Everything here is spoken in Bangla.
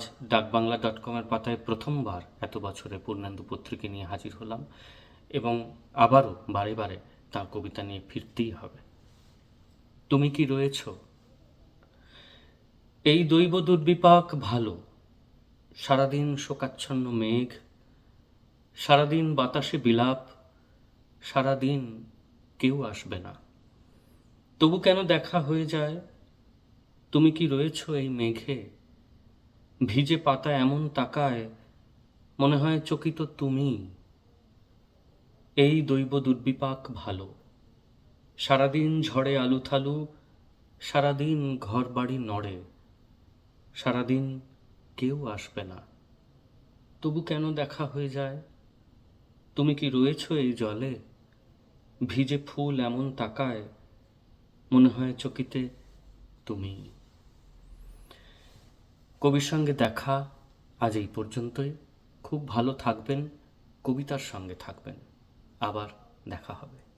আজ ডাকবাংলা ডট কমের পাতায় প্রথমবার এত বছরে পূর্ণান্দু পত্রিকা নিয়ে হাজির হলাম এবং আবারও বারে বারে তাঁর কবিতা নিয়ে ফিরতেই হবে। তুমি কি রয়েছ? এই দৈব দুর্বিপাক ভালো, সারাদিন শোকাচ্ছন্ন মেঘ, সারাদিন বাতাসে বিলাপ, সারাদিন কেউ আসবে না। তবু কেন দেখা হয়ে যায়? তুমি কি রয়েছ এই মেঘে? ভিজে পাতা এমন তাকায়, মনে হয় চকিত তুমি। এই দৈব দুর্বিপাক ভালো। সারাদিন ঝড়ে আলু থালু সারাদিন ঘর বাড়ি নড়ে, সারাদিন কেউ আসবে না। তবু কেন দেখা হয়ে যায়? তুমি কি রয়েছ এই জলে? ভিজে ফুল এমন তাকায়, মনে হয় চকিতে তুমি। কবির সঙ্গে দেখা আজ এই পর্যন্তই। খুব ভালো থাকবেন, কবিতার সঙ্গে থাকবেন। আবার দেখা হবে।